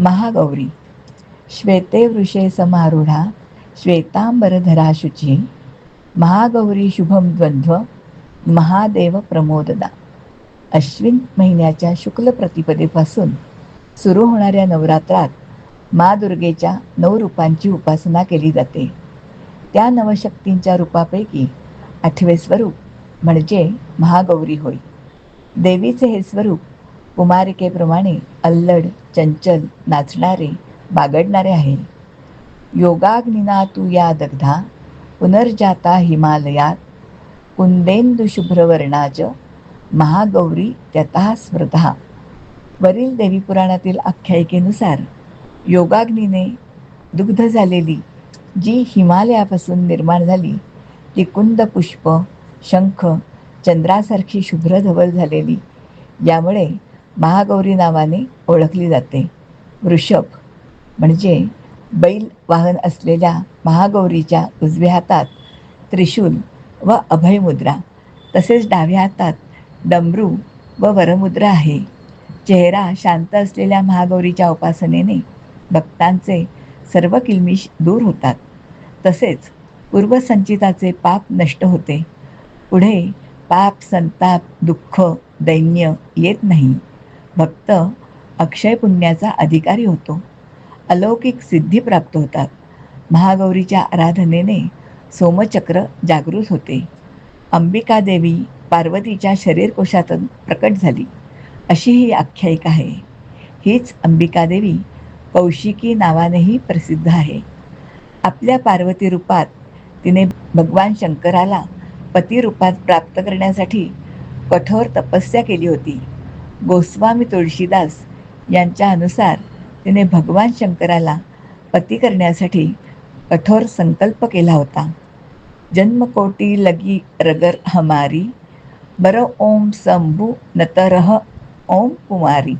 महागौरी श्वेते वृषे समारूढा श्वेतांबरधरा शुची महागौरी शुभम द्वंद्व महादेव प्रमोददा. अश्विन महिन्याच्या शुक्ल प्रतिपदेपासून सुरू होणाऱ्या नवरात्रात मा दुर्गेच्या नऊ रूपांची उपासना केली जाते. त्या नवशक्तींच्या रूपापैकी आठवे स्वरूप म्हणजे महागौरी होय. देवीचे हे स्वरूप कुमारिकेप्रमाणे अल्लड चंचल नाचणारे बागडणारे आहे. योगाग्निना तू या दग्धा पुनर्जाता हिमालयात कुंदेंदुशुभ्रवर्णाज महागौरी त्यतः स्मृता. वरील देवीपुराणातील आख्यायिकेनुसार योगाग्नीने दुग्ध झालेली जी हिमालयापासून निर्माण झाली ती कुंद पुष्प शंख चंद्रासारखी शुभ्र धवल झालेली यामुळे महागौरी नावाने ओळखली जाते. वृषभ म्हणजे बैल वाहन असलेल्या महागौरीच्या उजव्या हातात त्रिशूल व अभयमुद्रा तसेच डाव्या हातात डमरू व वरमुद्रा आहे. चेहरा शांत असलेल्या महागौरीच्या उपासनेने भक्तांचे सर्व किलमिश दूर होतात. तसेच पूर्वसंचिताचे पाप नष्ट होते. पुढे पाप संताप दुःख दैन्य येत नाही. भक्त अक्षय पुण्याचा अधिकारी होतो. अलौकिक सिद्धी प्राप्त होतात. महागौरीच्या आराधनेने सोमचक्र जागृत होते. अंबिका देवी पार्वतीच्या शरीरकोशातून प्रकट झाली. अशी ही आख्यायिका आहे. हीच अंबिका देवी कौशिकी नावानेही प्रसिद्ध आहे. आपल्या पार्वती रूपात तिने भगवान शंकराला पती रूपात प्राप्त करण्यासाठी कठोर तपस्या केली होती. गोस्वामी तुळशीदास यांच्या अनुसार तिने भगवान शंकराला पती करण्यासाठी कठोर संकल्प केला होता. जन्मकोटी लगी रगर हमारी बर ओम शंभू नतरह ओम कुमारी.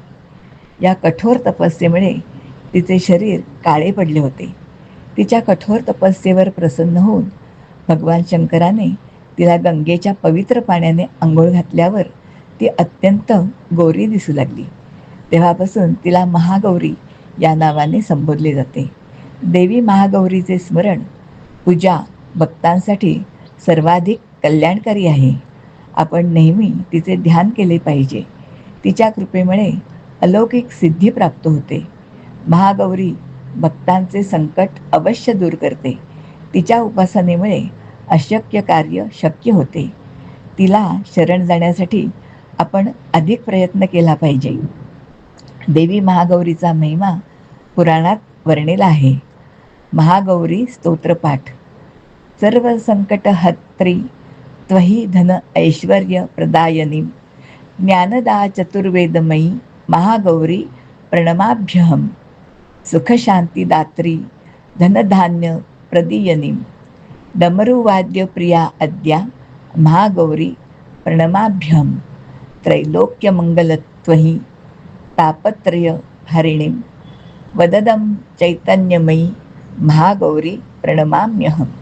या कठोर तपस्येमुळे तिचे शरीर काळे पडले होते. तिच्या कठोर तपस्येवर प्रसन्न होऊन भगवान शंकराने तिला गंगेच्या पवित्र पाण्याने आंघोळ घातल्यावर ती अत्यंत गौरी दिसू लागली. तेव्हापासून तिला महागौरी या नावाने संबोधले जाते. देवी महागौरीचे स्मरण पूजा भक्तांसाठी सर्वाधिक कल्याणकारी आहे. आपण नेहमी तिचे ध्यान केले पाहिजे. तिच्या कृपेमुळे अलौकिक सिद्धी प्राप्त होते. महागौरी भक्तांचे संकट अवश्य दूर करते. तिच्या उपासनेमुळे अशक्य कार्य शक्य होते. तिला शरण जाण्यासाठी आपण अधिक प्रयत्न केला पाहिजे. देवी महागौरीचा महिमा पुराणात वर्णिला आहे. महागौरी स्तोत्रपाठ सर्व संकट हत्री त्वही धन ऐश्वर्य प्रदायनी. ज्ञानदा चतुर्वेदमयी महागौरी प्रणमाभ्यहम. सुखशांतीदात्री धनधान्य प्रदीयनी. डमरुवाद्यप्रिया अद्या महागौरी प्रणमाभ्यम त्रैलोक्यमङ्गलत्वहि तापत्रयहरिणीं। वददं चैतन्यमयी महागौरी प्रणमाम्यहम्।